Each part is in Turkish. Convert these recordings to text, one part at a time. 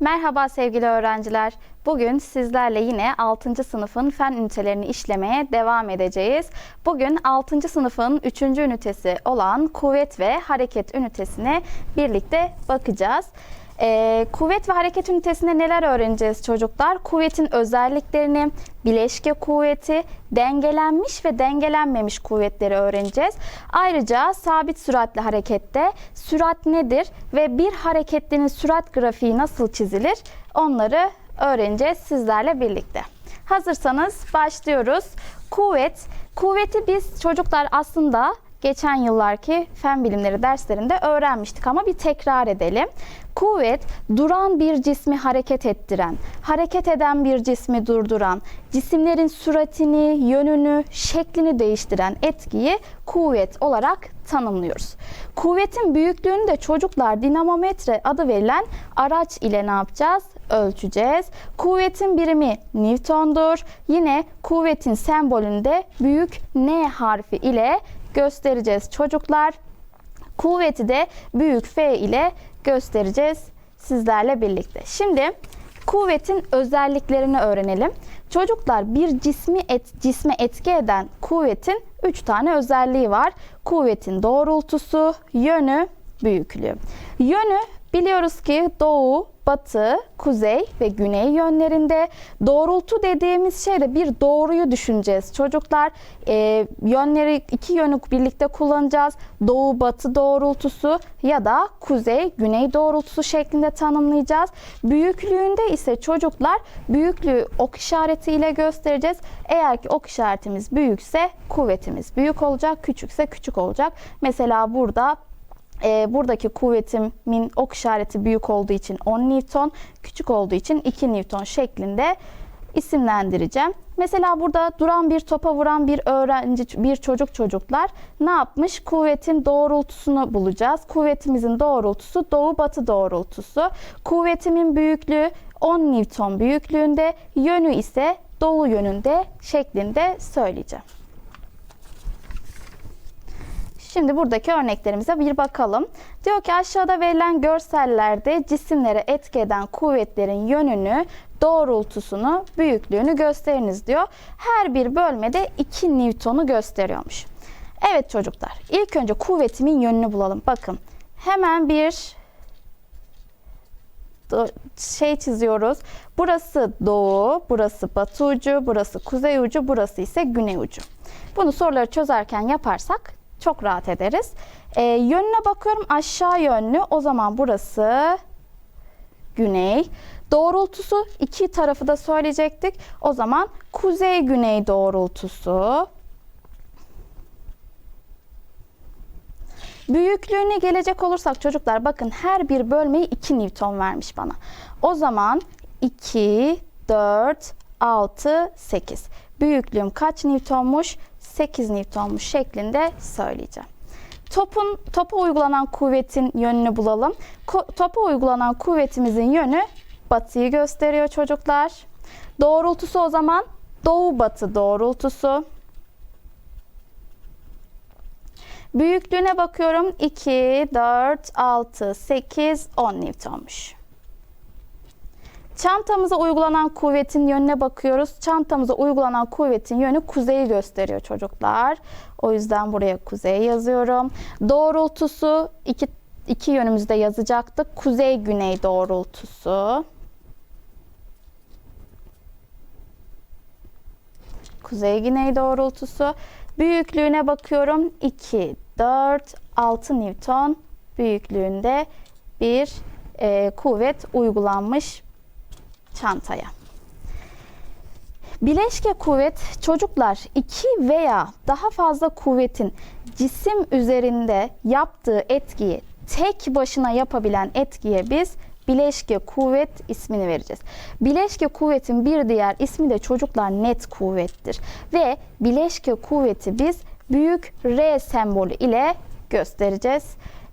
Merhaba sevgili öğrenciler. Bugün sizlerle yine 6. sınıfın fen ünitelerini işlemeye devam edeceğiz. Bugün 6. sınıfın 3. ünitesi olan kuvvet ve hareket ünitesine birlikte bakacağız. Ee, kuvvet ve hareket ünitesinde neler öğreneceğiz çocuklar? Kuvvetin özelliklerini, bileşke kuvveti, dengelenmiş ve dengelenmemiş kuvvetleri öğreneceğiz. Ayrıca sabit süratli harekette sürat nedir ve bir hareketlinin sürat grafiği nasıl çizilir? Onları öğreneceğiz sizlerle birlikte. Hazırsanız başlıyoruz. Kuvvet, kuvveti biz çocuklar aslında geçen yıllarki fen bilimleri derslerinde öğrenmiştik ama bir tekrar edelim. Kuvvet duran bir cismi hareket ettiren, hareket eden bir cismi durduran, cisimlerin süratini, yönünü, şeklini değiştiren etkiyi kuvvet olarak tanımlıyoruz. Kuvvetin büyüklüğünü de çocuklar dinamometre adı verilen araç ile ne yapacağız? Ölçeceğiz. Kuvvetin birimi Newton'dur. Yine kuvvetin sembolünde büyük N harfi ile göstereceğiz çocuklar. Kuvveti de büyük F ile göstereceğiz sizlerle birlikte. Şimdi kuvvetin özelliklerini öğrenelim. Çocuklar bir cismi et, cisme etki eden kuvvetin 3 tane özelliği var. Kuvvetin doğrultusu, yönü, büyüklüğü. Yönü biliyoruz ki doğu, batı, kuzey ve güney yönlerinde. Doğrultu dediğimiz şey de bir doğruyu düşüneceğiz. Çocuklar e, yönleri iki yönü birlikte kullanacağız. Doğu batı doğrultusu ya da kuzey güney doğrultusu şeklinde tanımlayacağız. Büyüklüğünde ise çocuklar büyüklüğü ok işaretiyle göstereceğiz. Eğer ki ok işaretimiz büyükse kuvvetimiz büyük olacak, küçükse küçük olacak. Mesela burada e, buradaki kuvvetimin ok işareti büyük olduğu için 10 Newton, küçük olduğu için 2 Newton şeklinde isimlendireceğim. Mesela burada duran bir topa vuran bir öğrenci, bir çocuk çocuklar ne yapmış? Kuvvetin doğrultusunu bulacağız. Kuvvetimizin doğrultusu doğu batı doğrultusu. Kuvvetimin büyüklüğü 10 Newton büyüklüğünde, yönü ise doğu yönünde şeklinde söyleyeceğim. Şimdi buradaki örneklerimize bir bakalım. Diyor ki aşağıda verilen görsellerde cisimlere etki eden kuvvetlerin yönünü, doğrultusunu, büyüklüğünü gösteriniz diyor. Her bir bölmede 2 Newton'u gösteriyormuş. Evet çocuklar, ilk önce kuvvetimin yönünü bulalım. Bakın, hemen bir şey çiziyoruz. Burası doğu, burası batı ucu, burası kuzey ucu, burası ise güney ucu. Bunu soruları çözerken yaparsak çok rahat ederiz. E, yönüne bakıyorum aşağı yönlü. O zaman burası güney. Doğrultusu iki tarafı da söyleyecektik. O zaman kuzey güney doğrultusu. Büyüklüğüne gelecek olursak çocuklar bakın her bir bölmeyi 2 Newton vermiş bana. O zaman 2, 4, 6, 8. Büyüklüğüm kaç Newtonmuş? 8 Newtonmuş şeklinde söyleyeceğim. Topun topa uygulanan kuvvetin yönünü bulalım. Ko topa uygulanan kuvvetimizin yönü batıyı gösteriyor çocuklar. Doğrultusu o zaman doğu batı doğrultusu. Büyüklüğüne bakıyorum 2, 4, 6, 8, 10 Newtonmuş. Çantamıza uygulanan kuvvetin yönüne bakıyoruz. Çantamıza uygulanan kuvvetin yönü kuzeyi gösteriyor çocuklar. O yüzden buraya kuzey yazıyorum. Doğrultusu iki, iki yönümüzde yazacaktık. Kuzey güney doğrultusu. Kuzey güney doğrultusu. Büyüklüğüne bakıyorum. 2, 4, 6 Newton büyüklüğünde bir e, kuvvet uygulanmış çantaya. Bileşke kuvvet çocuklar iki veya daha fazla kuvvetin cisim üzerinde yaptığı etkiyi tek başına yapabilen etkiye biz bileşke kuvvet ismini vereceğiz. Bileşke kuvvetin bir diğer ismi de çocuklar net kuvvettir. Ve bileşke kuvveti biz büyük R sembolü ile göstereceğiz.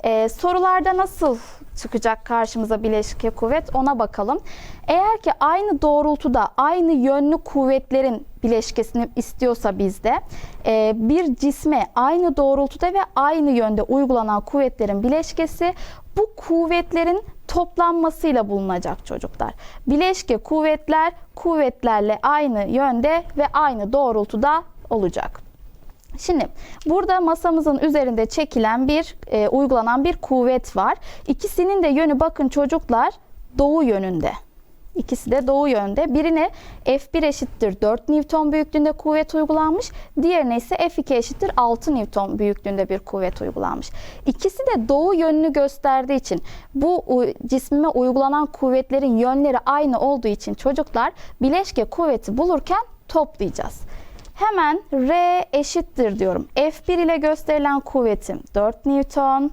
Ee, sorularda nasıl çıkacak karşımıza bileşke kuvvet ona bakalım. Eğer ki aynı doğrultuda aynı yönlü kuvvetlerin bileşkesini istiyorsa bizde e, bir cisme aynı doğrultuda ve aynı yönde uygulanan kuvvetlerin bileşkesi bu kuvvetlerin toplanmasıyla bulunacak çocuklar. Bileşke kuvvetler kuvvetlerle aynı yönde ve aynı doğrultuda olacak. Şimdi burada masamızın üzerinde çekilen bir e, uygulanan bir kuvvet var. İkisinin de yönü bakın çocuklar doğu yönünde. İkisi de doğu yönde. Birine F1 eşittir 4 Newton büyüklüğünde kuvvet uygulanmış. Diğerine ise F2 eşittir 6 Newton büyüklüğünde bir kuvvet uygulanmış. İkisi de doğu yönünü gösterdiği için bu cismime uygulanan kuvvetlerin yönleri aynı olduğu için çocuklar bileşke kuvveti bulurken toplayacağız. Hemen R eşittir diyorum. F1 ile gösterilen kuvvetim 4 Newton.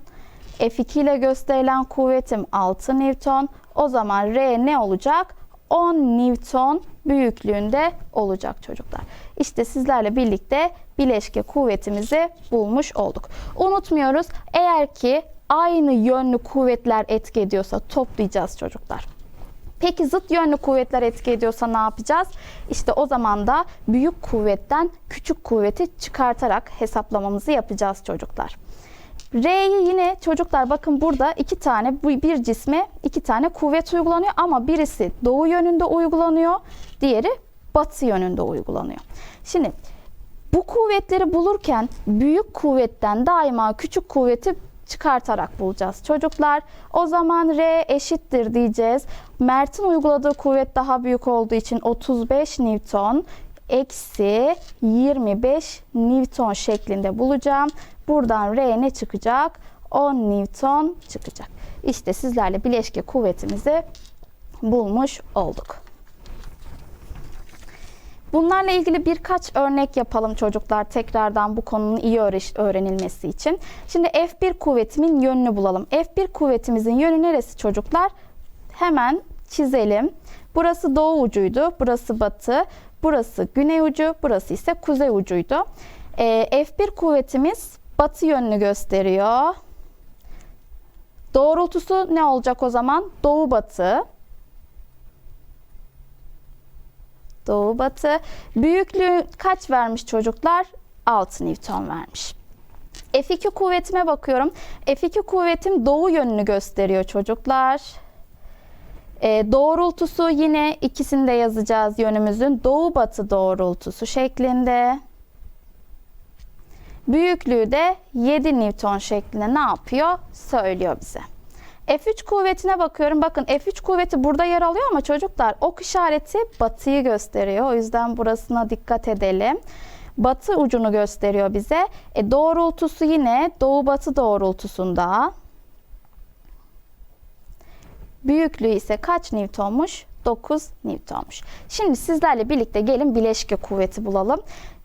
F2 ile gösterilen kuvvetim 6 Newton. O zaman R ne olacak? 10 Newton büyüklüğünde olacak çocuklar. İşte sizlerle birlikte bileşke kuvvetimizi bulmuş olduk. Unutmuyoruz eğer ki aynı yönlü kuvvetler etki ediyorsa toplayacağız çocuklar. Peki zıt yönlü kuvvetler etki ediyorsa ne yapacağız? İşte o zaman da büyük kuvvetten küçük kuvveti çıkartarak hesaplamamızı yapacağız çocuklar. R'yi yine çocuklar bakın burada iki tane bir cisme iki tane kuvvet uygulanıyor ama birisi doğu yönünde uygulanıyor, diğeri batı yönünde uygulanıyor. Şimdi bu kuvvetleri bulurken büyük kuvvetten daima küçük kuvveti çıkartarak bulacağız çocuklar. O zaman R eşittir diyeceğiz. Mert'in uyguladığı kuvvet daha büyük olduğu için 35 Newton eksi 25 Newton şeklinde bulacağım. Buradan R ne çıkacak? 10 Newton çıkacak. İşte sizlerle bileşke kuvvetimizi bulmuş olduk. Bunlarla ilgili birkaç örnek yapalım çocuklar tekrardan bu konunun iyi öğre- öğrenilmesi için. Şimdi F1 kuvvetimin yönünü bulalım. F1 kuvvetimizin yönü neresi çocuklar? Hemen çizelim. Burası doğu ucuydu, burası batı, burası güney ucu, burası ise kuzey ucuydu. Ee, F1 kuvvetimiz batı yönünü gösteriyor. Doğrultusu ne olacak o zaman? Doğu batı. Doğu batı. Büyüklüğü kaç vermiş çocuklar? 6 Newton vermiş. F2 kuvvetime bakıyorum. F2 kuvvetim doğu yönünü gösteriyor çocuklar. E, doğrultusu yine ikisini de yazacağız yönümüzün. Doğu batı doğrultusu şeklinde. Büyüklüğü de 7 Newton şeklinde ne yapıyor? Söylüyor bize. F3 kuvvetine bakıyorum. Bakın F3 kuvveti burada yer alıyor ama çocuklar ok işareti batıyı gösteriyor. O yüzden burasına dikkat edelim. Batı ucunu gösteriyor bize. E, doğrultusu yine doğu batı doğrultusunda. Büyüklüğü ise kaç Newton'muş? 9 Newton'muş. Şimdi sizlerle birlikte gelin bileşke kuvveti bulalım.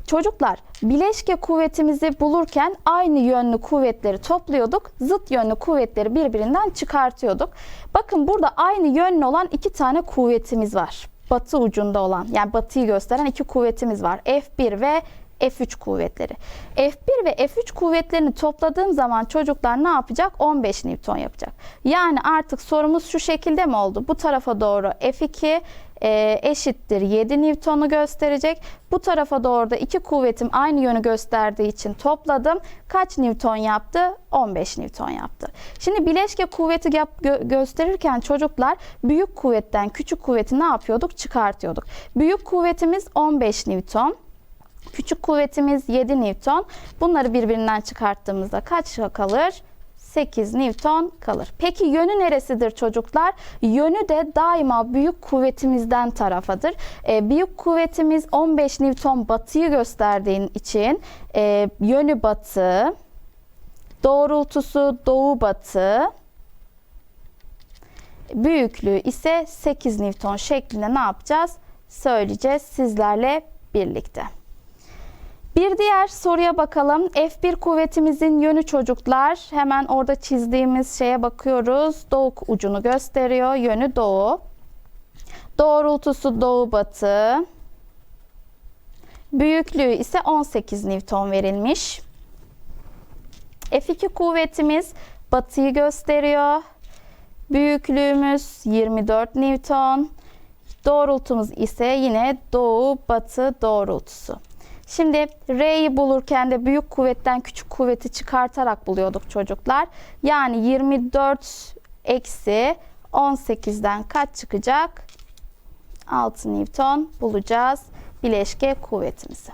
Çocuklar bileşke kuvvetimizi bulurken aynı yönlü kuvvetleri topluyorduk. Zıt yönlü kuvvetleri birbirinden çıkartıyorduk. Bakın burada aynı yönlü olan iki tane kuvvetimiz var. Batı ucunda olan yani batıyı gösteren iki kuvvetimiz var. F1 ve F3 kuvvetleri. F1 ve F3 kuvvetlerini topladığım zaman çocuklar ne yapacak? 15 Newton yapacak. Yani artık sorumuz şu şekilde mi oldu? Bu tarafa doğru F2 e, eşittir 7 Newton'u gösterecek. Bu tarafa doğru da iki kuvvetim aynı yönü gösterdiği için topladım. Kaç Newton yaptı? 15 Newton yaptı. Şimdi bileşke kuvveti gö- gösterirken çocuklar büyük kuvvetten küçük kuvveti ne yapıyorduk? Çıkartıyorduk. Büyük kuvvetimiz 15 Newton. Küçük kuvvetimiz 7 Newton. Bunları birbirinden çıkarttığımızda kaç kalır? 8 Newton kalır. Peki yönü neresidir çocuklar? Yönü de daima büyük kuvvetimizden tarafadır. Ee, büyük kuvvetimiz 15 Newton batıyı gösterdiğin için e, yönü batı, doğrultusu doğu batı, büyüklüğü ise 8 Newton şeklinde ne yapacağız? Söyleyeceğiz sizlerle birlikte. Bir diğer soruya bakalım. F1 kuvvetimizin yönü çocuklar. Hemen orada çizdiğimiz şeye bakıyoruz. Doğu ucunu gösteriyor. Yönü doğu. Doğrultusu doğu batı. Büyüklüğü ise 18 Newton verilmiş. F2 kuvvetimiz batıyı gösteriyor. Büyüklüğümüz 24 Newton. Doğrultumuz ise yine doğu batı doğrultusu. Şimdi R'yi bulurken de büyük kuvvetten küçük kuvveti çıkartarak buluyorduk çocuklar. Yani 24 eksi 18'den kaç çıkacak? 6 Newton bulacağız bileşke kuvvetimizi.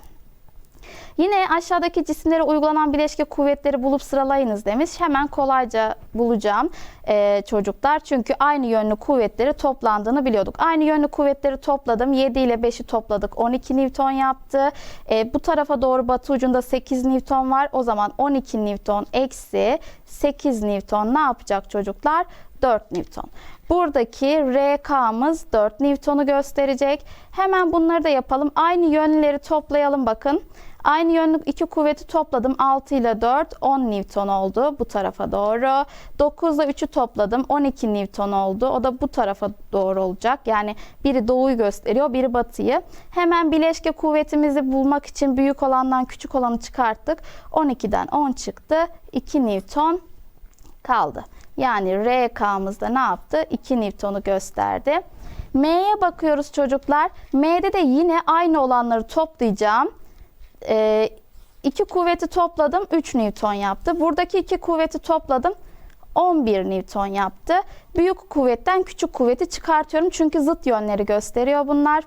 Yine aşağıdaki cisimlere uygulanan bileşke kuvvetleri bulup sıralayınız demiş. Hemen kolayca bulacağım ee, çocuklar. Çünkü aynı yönlü kuvvetleri toplandığını biliyorduk. Aynı yönlü kuvvetleri topladım. 7 ile 5'i topladık. 12 Newton yaptı. Ee, bu tarafa doğru batı ucunda 8 Newton var. O zaman 12 Newton eksi 8 Newton ne yapacak çocuklar? 4 Newton. Buradaki RK'mız 4 Newton'u gösterecek. Hemen bunları da yapalım. Aynı yönleri toplayalım bakın. Aynı yönlü iki kuvveti topladım. 6 ile 4 10 Newton oldu bu tarafa doğru. 9 ile 3'ü topladım. 12 Newton oldu. O da bu tarafa doğru olacak. Yani biri doğuyu gösteriyor, biri batıyı. Hemen bileşke kuvvetimizi bulmak için büyük olandan küçük olanı çıkarttık. 12'den 10 çıktı. 2 Newton kaldı. Yani RK'mızda ne yaptı? 2 Newton'u gösterdi. M'ye bakıyoruz çocuklar. M'de de yine aynı olanları toplayacağım. Ee, iki kuvveti topladım 3 Newton yaptı. Buradaki iki kuvveti topladım 11 Newton yaptı. Büyük kuvvetten küçük kuvveti çıkartıyorum çünkü zıt yönleri gösteriyor bunlar.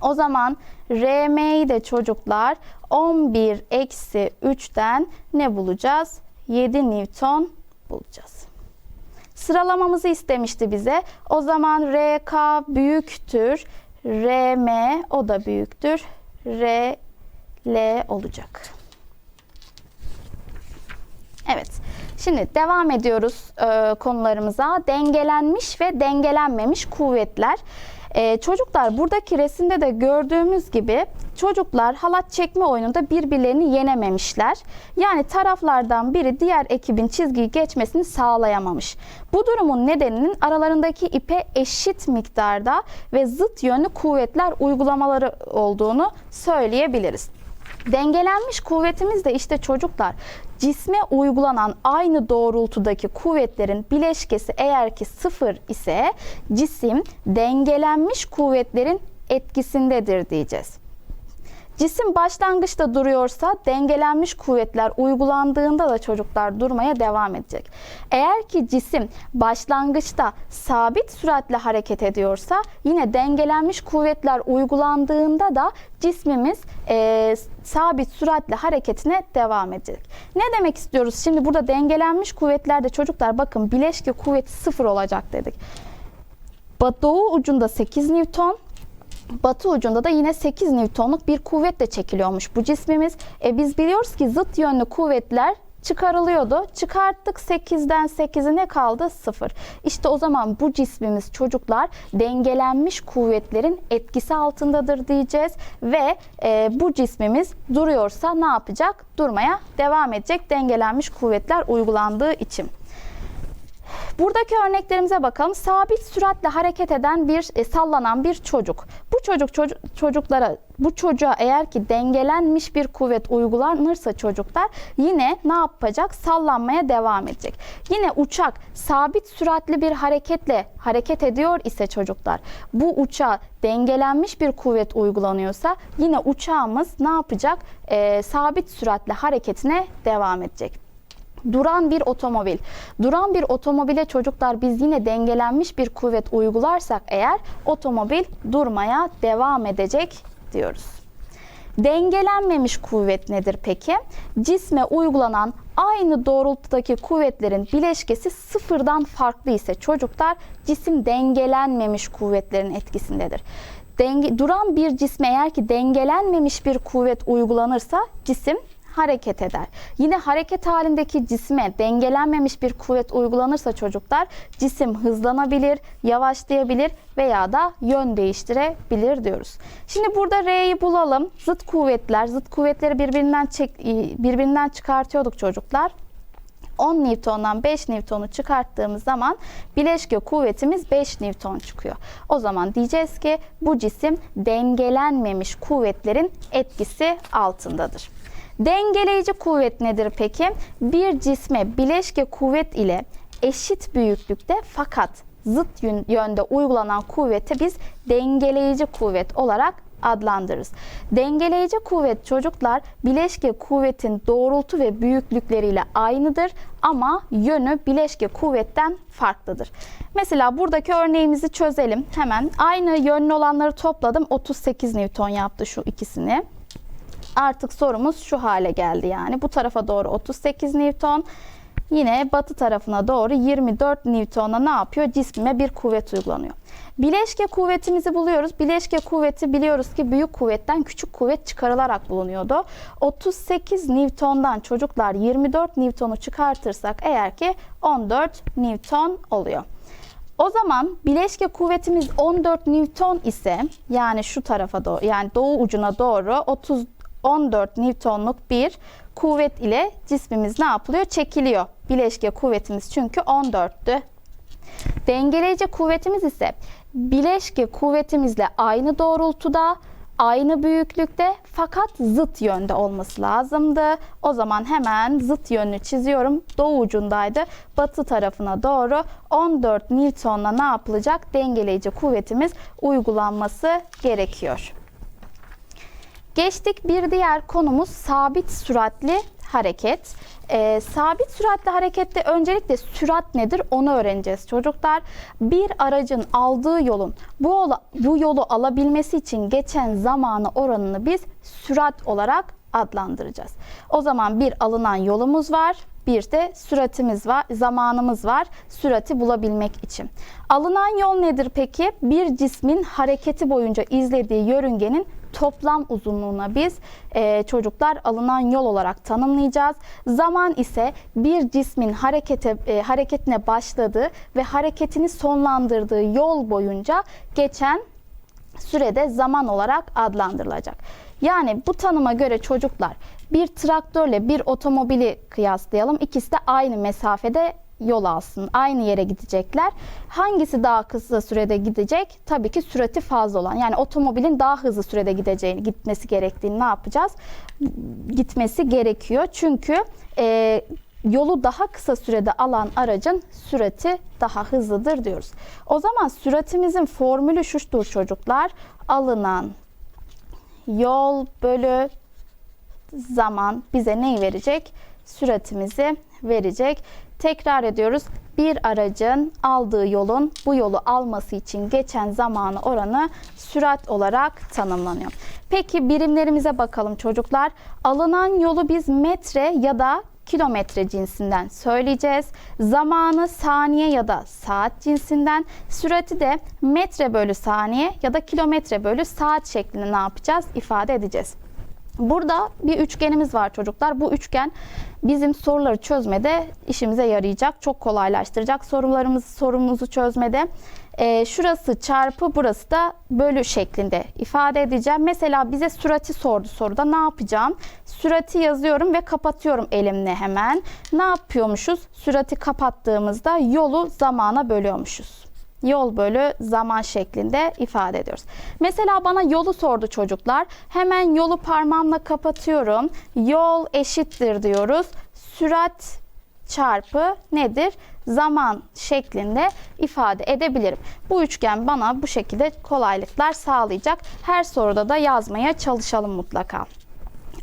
O zaman RM'yi de çocuklar 11 eksi 3'ten ne bulacağız? 7 Newton bulacağız. Sıralamamızı istemişti bize. O zaman RK büyüktür. RM o da büyüktür. RL olacak. Evet. Şimdi devam ediyoruz e, konularımıza. Dengelenmiş ve dengelenmemiş kuvvetler. E, çocuklar buradaki resimde de gördüğümüz gibi çocuklar halat çekme oyununda birbirlerini yenememişler. Yani taraflardan biri diğer ekibin çizgiyi geçmesini sağlayamamış. Bu durumun nedeninin aralarındaki ipe eşit miktarda ve zıt yönlü kuvvetler uygulamaları olduğunu söyleyebiliriz. Dengelenmiş kuvvetimiz de işte çocuklar cisme uygulanan aynı doğrultudaki kuvvetlerin bileşkesi eğer ki sıfır ise cisim dengelenmiş kuvvetlerin etkisindedir diyeceğiz. Cisim başlangıçta duruyorsa dengelenmiş kuvvetler uygulandığında da çocuklar durmaya devam edecek. Eğer ki cisim başlangıçta sabit süratle hareket ediyorsa yine dengelenmiş kuvvetler uygulandığında da cismimiz e, sabit süratle hareketine devam edecek. Ne demek istiyoruz? Şimdi burada dengelenmiş kuvvetlerde çocuklar bakın bileşke kuvveti sıfır olacak dedik. Doğu ucunda 8 Newton, batı ucunda da yine 8 Newton'luk bir kuvvetle çekiliyormuş bu cismimiz. E biz biliyoruz ki zıt yönlü kuvvetler çıkarılıyordu. Çıkarttık 8'den 8'i ne kaldı? 0. İşte o zaman bu cismimiz çocuklar dengelenmiş kuvvetlerin etkisi altındadır diyeceğiz. Ve e, bu cismimiz duruyorsa ne yapacak? Durmaya devam edecek dengelenmiş kuvvetler uygulandığı için. Buradaki örneklerimize bakalım. Sabit süratle hareket eden bir e, sallanan bir çocuk. Bu çocuk, çocuk çocuklara bu çocuğa eğer ki dengelenmiş bir kuvvet uygulanırsa çocuklar yine ne yapacak? Sallanmaya devam edecek. Yine uçak sabit süratli bir hareketle hareket ediyor ise çocuklar bu uçağa dengelenmiş bir kuvvet uygulanıyorsa yine uçağımız ne yapacak? Ee, sabit süratle hareketine devam edecek. Duran bir otomobil. Duran bir otomobile çocuklar biz yine dengelenmiş bir kuvvet uygularsak eğer otomobil durmaya devam edecek diyoruz. Dengelenmemiş kuvvet nedir peki? Cisme uygulanan aynı doğrultudaki kuvvetlerin bileşkesi sıfırdan farklı ise çocuklar cisim dengelenmemiş kuvvetlerin etkisindedir. Denge, duran bir cisme eğer ki dengelenmemiş bir kuvvet uygulanırsa cisim hareket eder. Yine hareket halindeki cisme dengelenmemiş bir kuvvet uygulanırsa çocuklar cisim hızlanabilir, yavaşlayabilir veya da yön değiştirebilir diyoruz. Şimdi burada R'yi bulalım. Zıt kuvvetler, zıt kuvvetleri birbirinden çek, birbirinden çıkartıyorduk çocuklar. 10 Newton'dan 5 Newton'u çıkarttığımız zaman bileşke kuvvetimiz 5 Newton çıkıyor. O zaman diyeceğiz ki bu cisim dengelenmemiş kuvvetlerin etkisi altındadır. Dengeleyici kuvvet nedir peki? Bir cisme bileşke kuvvet ile eşit büyüklükte fakat zıt yönde uygulanan kuvvete biz dengeleyici kuvvet olarak adlandırırız. Dengeleyici kuvvet çocuklar bileşke kuvvetin doğrultu ve büyüklükleriyle aynıdır ama yönü bileşke kuvvetten farklıdır. Mesela buradaki örneğimizi çözelim. Hemen aynı yönlü olanları topladım. 38 Newton yaptı şu ikisini. Artık sorumuz şu hale geldi yani. Bu tarafa doğru 38 Newton. Yine batı tarafına doğru 24 Newton'a ne yapıyor? Cismime bir kuvvet uygulanıyor. Bileşke kuvvetimizi buluyoruz. Bileşke kuvveti biliyoruz ki büyük kuvvetten küçük kuvvet çıkarılarak bulunuyordu. 38 Newton'dan çocuklar 24 Newton'u çıkartırsak eğer ki 14 Newton oluyor. O zaman bileşke kuvvetimiz 14 Newton ise yani şu tarafa doğru yani doğu ucuna doğru 30 14 Newton'luk bir kuvvet ile cismimiz ne yapılıyor? Çekiliyor. Bileşke kuvvetimiz çünkü 14'tü. Dengeleyici kuvvetimiz ise bileşke kuvvetimizle aynı doğrultuda, aynı büyüklükte fakat zıt yönde olması lazımdı. O zaman hemen zıt yönünü çiziyorum. Doğu ucundaydı. Batı tarafına doğru 14 Newton'la ne yapılacak? Dengeleyici kuvvetimiz uygulanması gerekiyor. Geçtik bir diğer konumuz sabit süratli hareket. Ee, sabit süratli harekette öncelikle sürat nedir onu öğreneceğiz çocuklar. Bir aracın aldığı yolun bu, ola, bu yolu alabilmesi için geçen zamanı oranını biz sürat olarak adlandıracağız. O zaman bir alınan yolumuz var. Bir de süratimiz var, zamanımız var sürati bulabilmek için. Alınan yol nedir peki? Bir cismin hareketi boyunca izlediği yörüngenin toplam uzunluğuna biz e, çocuklar alınan yol olarak tanımlayacağız. Zaman ise bir cismin harekete e, hareketine başladığı ve hareketini sonlandırdığı yol boyunca geçen sürede zaman olarak adlandırılacak. Yani bu tanıma göre çocuklar bir traktörle bir otomobili kıyaslayalım. İkisi de aynı mesafede yol alsın. Aynı yere gidecekler. Hangisi daha kısa sürede gidecek? Tabii ki sürati fazla olan. Yani otomobilin daha hızlı sürede gideceğini, gitmesi gerektiğini ne yapacağız? Gitmesi gerekiyor. Çünkü e, yolu daha kısa sürede alan aracın sürati daha hızlıdır diyoruz. O zaman süratimizin formülü şudur çocuklar. Alınan yol bölü zaman bize neyi verecek? Süratimizi verecek. Tekrar ediyoruz. Bir aracın aldığı yolun bu yolu alması için geçen zamanı oranı sürat olarak tanımlanıyor. Peki birimlerimize bakalım çocuklar. Alınan yolu biz metre ya da kilometre cinsinden söyleyeceğiz. Zamanı saniye ya da saat cinsinden, sürati de metre bölü saniye ya da kilometre bölü saat şeklinde ne yapacağız? ifade edeceğiz. Burada bir üçgenimiz var çocuklar. Bu üçgen bizim soruları çözmede işimize yarayacak. Çok kolaylaştıracak sorularımızı sorumuzu çözmede. Ee, şurası çarpı burası da bölü şeklinde ifade edeceğim. Mesela bize sürati sordu soruda. Ne yapacağım? Sürati yazıyorum ve kapatıyorum elimle hemen. Ne yapıyormuşuz? Sürati kapattığımızda yolu zamana bölüyormuşuz yol bölü zaman şeklinde ifade ediyoruz. Mesela bana yolu sordu çocuklar. Hemen yolu parmağımla kapatıyorum. Yol eşittir diyoruz. Sürat çarpı nedir? Zaman şeklinde ifade edebilirim. Bu üçgen bana bu şekilde kolaylıklar sağlayacak. Her soruda da yazmaya çalışalım mutlaka.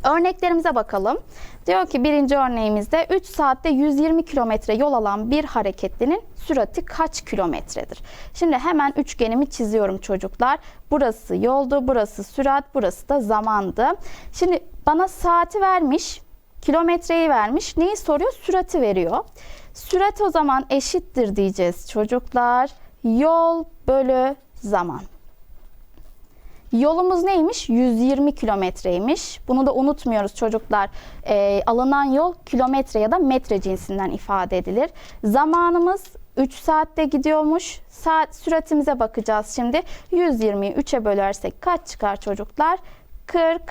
Örneklerimize bakalım. Diyor ki birinci örneğimizde 3 saatte 120 kilometre yol alan bir hareketlinin sürati kaç kilometredir? Şimdi hemen üçgenimi çiziyorum çocuklar. Burası yoldu, burası sürat, burası da zamandı. Şimdi bana saati vermiş, kilometreyi vermiş. Neyi soruyor? Sürati veriyor. Sürat o zaman eşittir diyeceğiz çocuklar. Yol bölü zaman. Yolumuz neymiş? 120 kilometreymiş. Bunu da unutmuyoruz çocuklar. E, alınan yol kilometre ya da metre cinsinden ifade edilir. Zamanımız 3 saatte gidiyormuş. Saat süratimize bakacağız şimdi. 120'yi 3'e bölersek kaç çıkar çocuklar? 40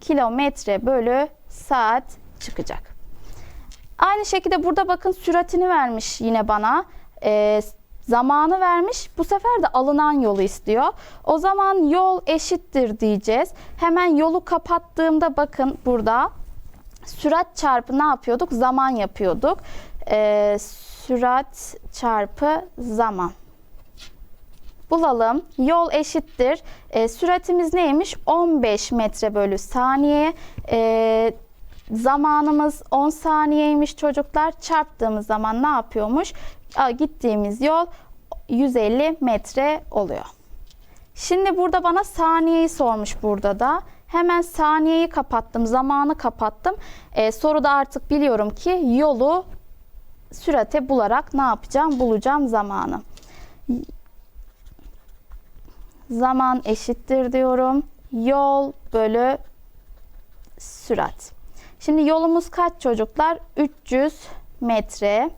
kilometre bölü saat çıkacak. Aynı şekilde burada bakın süratini vermiş yine bana. Ee, zamanı vermiş. Bu sefer de alınan yolu istiyor. O zaman yol eşittir diyeceğiz. Hemen yolu kapattığımda bakın burada sürat çarpı ne yapıyorduk? Zaman yapıyorduk. Ee, sürat çarpı zaman. bulalım. Yol eşittir. E, süratimiz neymiş? 15 metre bölü saniye. E, zamanımız 10 saniyeymiş çocuklar. Çarptığımız zaman ne yapıyormuş? Gittiğimiz yol 150 metre oluyor. Şimdi burada bana saniyeyi sormuş burada da. Hemen saniyeyi kapattım, zamanı kapattım. Ee, soruda artık biliyorum ki yolu sürate bularak ne yapacağım? Bulacağım zamanı. Zaman eşittir diyorum. Yol bölü sürat. Şimdi yolumuz kaç çocuklar? 300 metre.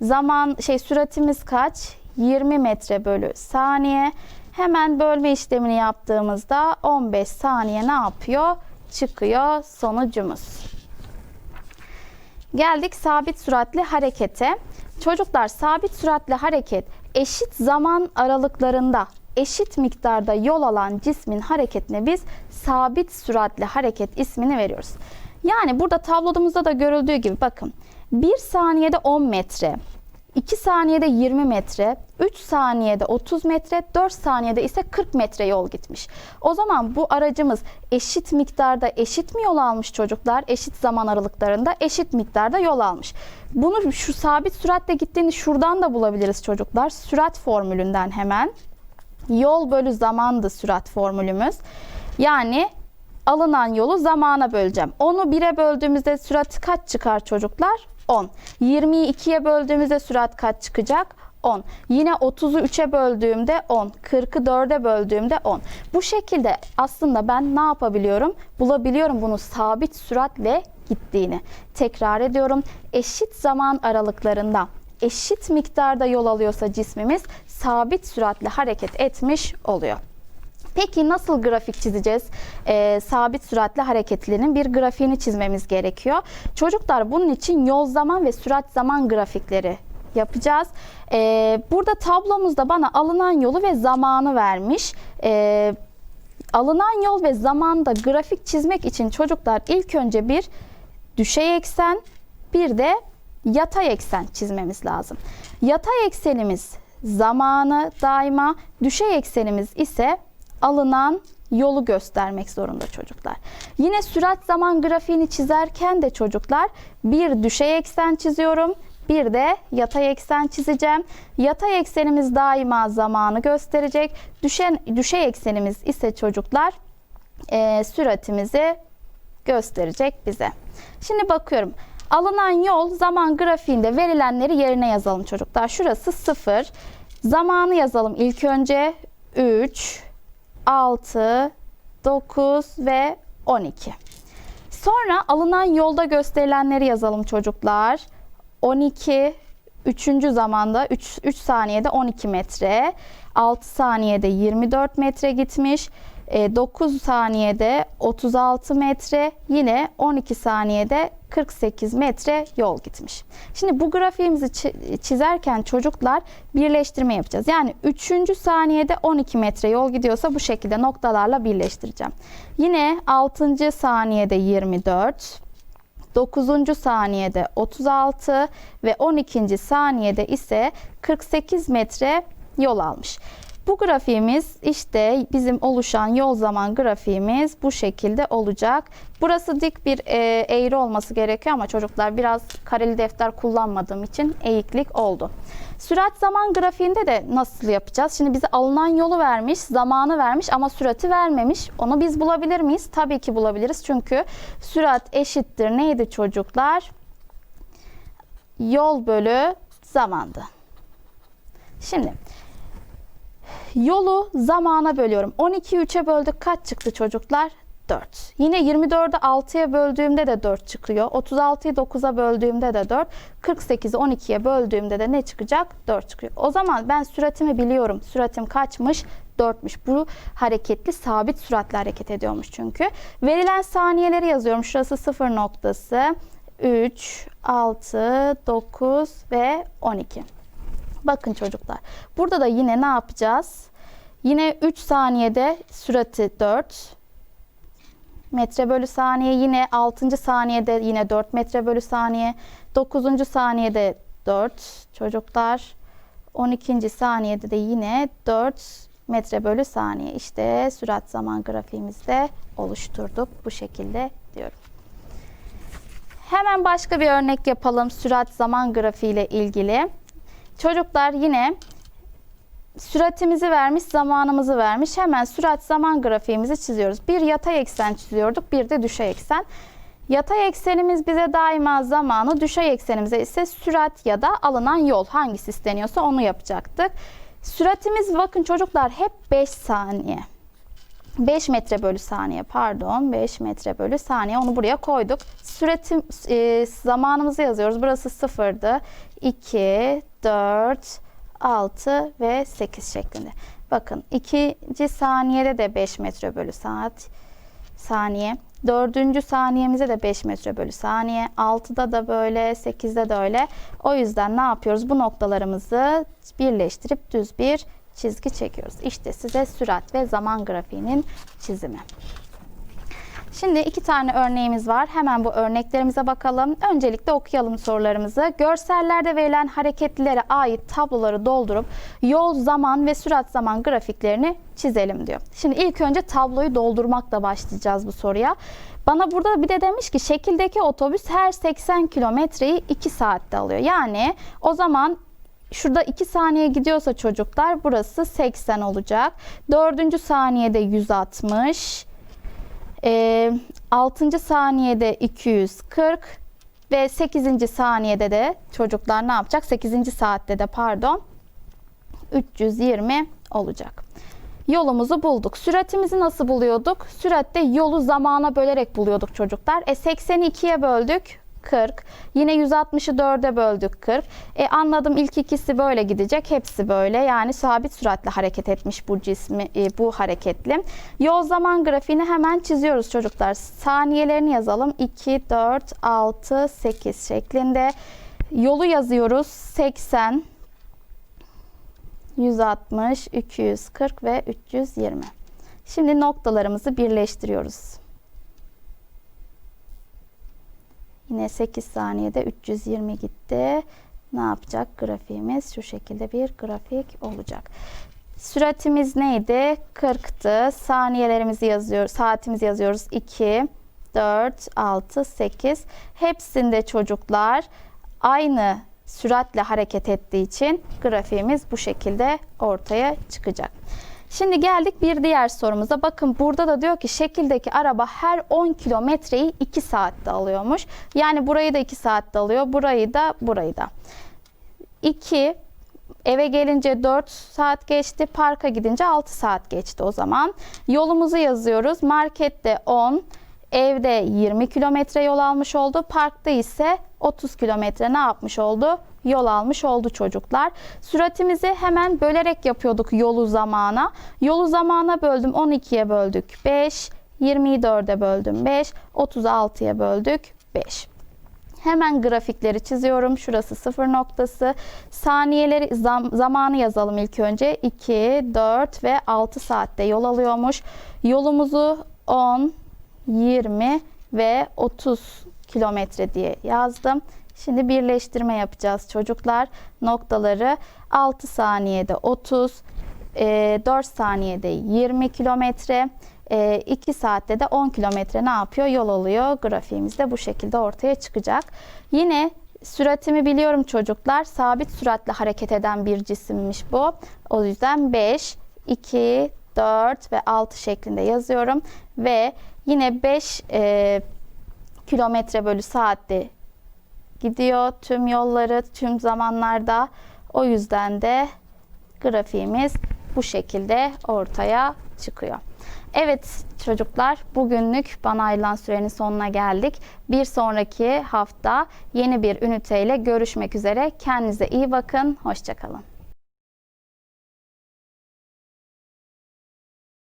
Zaman şey süratimiz kaç? 20 metre bölü saniye. Hemen bölme işlemini yaptığımızda 15 saniye ne yapıyor? Çıkıyor sonucumuz. Geldik sabit süratli harekete. Çocuklar sabit süratli hareket eşit zaman aralıklarında eşit miktarda yol alan cismin hareketine biz sabit süratli hareket ismini veriyoruz. Yani burada tablomuzda da görüldüğü gibi bakın 1 saniyede 10 metre, 2 saniyede 20 metre, 3 saniyede 30 metre, 4 saniyede ise 40 metre yol gitmiş. O zaman bu aracımız eşit miktarda eşit mi yol almış çocuklar? Eşit zaman aralıklarında eşit miktarda yol almış. Bunu şu sabit süratle gittiğini şuradan da bulabiliriz çocuklar. Sürat formülünden hemen. Yol bölü zamandı sürat formülümüz. Yani alınan yolu zamana böleceğim. Onu 1'e böldüğümüzde sürat kaç çıkar çocuklar? 10. 20'yi 2'ye böldüğümüzde sürat kaç çıkacak? 10. Yine 30'u 3'e böldüğümde 10. 40'ı 4'e böldüğümde 10. Bu şekilde aslında ben ne yapabiliyorum? Bulabiliyorum bunu sabit süratle gittiğini. Tekrar ediyorum. Eşit zaman aralıklarında eşit miktarda yol alıyorsa cismimiz sabit süratle hareket etmiş oluyor. Peki nasıl grafik çizeceğiz? Ee, sabit süratli hareketlerinin bir grafiğini çizmemiz gerekiyor. Çocuklar bunun için yol zaman ve sürat zaman grafikleri yapacağız. Ee, burada tablomuzda bana alınan yolu ve zamanı vermiş. Ee, alınan yol ve zamanda grafik çizmek için çocuklar ilk önce bir düşey eksen bir de yatay eksen çizmemiz lazım. Yatay eksenimiz zamanı daima, düşey eksenimiz ise alınan yolu göstermek zorunda çocuklar. Yine sürat zaman grafiğini çizerken de çocuklar bir düşey eksen çiziyorum. Bir de yatay eksen çizeceğim. Yatay eksenimiz daima zamanı gösterecek. Düşen, düşey eksenimiz ise çocuklar e, süratimizi gösterecek bize. Şimdi bakıyorum. Alınan yol zaman grafiğinde verilenleri yerine yazalım çocuklar. Şurası 0. Zamanı yazalım ilk önce. 3, 6, 9 ve 12. Sonra alınan yolda gösterilenleri yazalım çocuklar. 12, 3. zamanda 3, 3 saniyede 12 metre, 6 saniyede 24 metre gitmiş, 9 e, saniyede 36 metre, yine 12 saniyede 48 metre yol gitmiş. Şimdi bu grafiğimizi çizerken çocuklar birleştirme yapacağız. Yani 3. saniyede 12 metre yol gidiyorsa bu şekilde noktalarla birleştireceğim. Yine 6. saniyede 24, 9. saniyede 36 ve 12. saniyede ise 48 metre yol almış. Bu grafiğimiz işte bizim oluşan yol zaman grafiğimiz bu şekilde olacak. Burası dik bir e, eğri olması gerekiyor ama çocuklar biraz kareli defter kullanmadığım için eğiklik oldu. Sürat zaman grafiğinde de nasıl yapacağız? Şimdi bize alınan yolu vermiş, zamanı vermiş ama sürati vermemiş. Onu biz bulabilir miyiz? Tabii ki bulabiliriz. Çünkü sürat eşittir neydi çocuklar? Yol bölü zamandı. Şimdi Yolu zamana bölüyorum. 12'yi 3'e böldük. Kaç çıktı çocuklar? 4. Yine 24'ü 6'ya böldüğümde de 4 çıkıyor. 36'yı 9'a böldüğümde de 4. 48'i 12'ye böldüğümde de ne çıkacak? 4 çıkıyor. O zaman ben süratimi biliyorum. Süratim kaçmış? 4'müş. Bu hareketli sabit süratle hareket ediyormuş çünkü. Verilen saniyeleri yazıyorum. Şurası 0 noktası. 3, 6, 9 ve 12. Bakın çocuklar. Burada da yine ne yapacağız? Yine 3 saniyede sürati 4 metre bölü saniye. Yine 6. saniyede yine 4 metre bölü saniye. 9. saniyede 4 çocuklar. 12. saniyede de yine 4 metre bölü saniye. İşte sürat zaman grafiğimizde oluşturduk. Bu şekilde diyorum. Hemen başka bir örnek yapalım sürat zaman grafiği ile ilgili. Çocuklar yine süratimizi vermiş, zamanımızı vermiş. Hemen sürat zaman grafiğimizi çiziyoruz. Bir yatay eksen çiziyorduk, bir de düşey eksen. Yatay eksenimiz bize daima zamanı, düşey eksenimize ise sürat ya da alınan yol hangisi isteniyorsa onu yapacaktık. Süratimiz bakın çocuklar hep 5 saniye. 5 metre bölü saniye pardon 5 metre bölü saniye onu buraya koyduk. Süretim e, zamanımızı yazıyoruz. Burası sıfırdı. 2, 4, 6 ve 8 şeklinde. Bakın ikinci saniyede de 5 metre bölü saat saniye. Dördüncü saniyemize de 5 metre bölü saniye. 6'da da böyle, 8'de de öyle. O yüzden ne yapıyoruz? Bu noktalarımızı birleştirip düz bir çizgi çekiyoruz. İşte size sürat ve zaman grafiğinin çizimi. Şimdi iki tane örneğimiz var. Hemen bu örneklerimize bakalım. Öncelikle okuyalım sorularımızı. Görsellerde verilen hareketlilere ait tabloları doldurup yol, zaman ve sürat zaman grafiklerini çizelim diyor. Şimdi ilk önce tabloyu doldurmakla başlayacağız bu soruya. Bana burada bir de demiş ki şekildeki otobüs her 80 kilometreyi 2 saatte alıyor. Yani o zaman Şurada 2 saniye gidiyorsa çocuklar burası 80 olacak. 4. saniyede 160. E, 6. saniyede 240 ve 8. saniyede de çocuklar ne yapacak? 8. saatte de pardon 320 olacak. Yolumuzu bulduk. Süratimizi nasıl buluyorduk? Süratte yolu zamana bölerek buluyorduk çocuklar. E 80'i 2'ye böldük. 40. Yine 160'ı 4'e böldük 40. E anladım ilk ikisi böyle gidecek. Hepsi böyle. Yani sabit süratle hareket etmiş bu cismi e, bu hareketli. Yol zaman grafiğini hemen çiziyoruz çocuklar. Saniyelerini yazalım. 2 4 6 8 şeklinde. Yolu yazıyoruz. 80 160, 240 ve 320. Şimdi noktalarımızı birleştiriyoruz. Yine 8 saniyede 320 gitti. Ne yapacak? Grafiğimiz şu şekilde bir grafik olacak. Süratimiz neydi? 40'tı. Saniyelerimizi yazıyoruz. Saatimizi yazıyoruz. 2, 4, 6, 8. Hepsinde çocuklar aynı süratle hareket ettiği için grafiğimiz bu şekilde ortaya çıkacak. Şimdi geldik bir diğer sorumuza. Bakın burada da diyor ki şekildeki araba her 10 kilometreyi 2 saatte alıyormuş. Yani burayı da 2 saatte alıyor. Burayı da burayı da. 2 eve gelince 4 saat geçti. Parka gidince 6 saat geçti o zaman. Yolumuzu yazıyoruz. Markette 10, evde 20 kilometre yol almış oldu. Parkta ise 30 kilometre ne yapmış oldu? Yol almış oldu çocuklar. Süratimizi hemen bölerek yapıyorduk yolu zamana. Yolu zamana böldüm 12'ye böldük 5. 20'yi 4'e böldüm 5. 36'ya böldük 5. Hemen grafikleri çiziyorum. Şurası sıfır noktası. Saniyeleri zam, zamanı yazalım ilk önce. 2, 4 ve 6 saatte yol alıyormuş. Yolumuzu 10, 20 ve 30 kilometre diye yazdım. Şimdi birleştirme yapacağız çocuklar. Noktaları 6 saniyede 30, 4 saniyede 20 kilometre, 2 saatte de 10 kilometre ne yapıyor? Yol alıyor. Grafiğimiz de bu şekilde ortaya çıkacak. Yine süratimi biliyorum çocuklar. Sabit süratle hareket eden bir cisimmiş bu. O yüzden 5, 2, 4 ve 6 şeklinde yazıyorum. Ve yine 5 e, kilometre bölü saatte gidiyor tüm yolları tüm zamanlarda. O yüzden de grafiğimiz bu şekilde ortaya çıkıyor. Evet çocuklar bugünlük bana ayrılan sürenin sonuna geldik. Bir sonraki hafta yeni bir üniteyle görüşmek üzere. Kendinize iyi bakın. Hoşçakalın.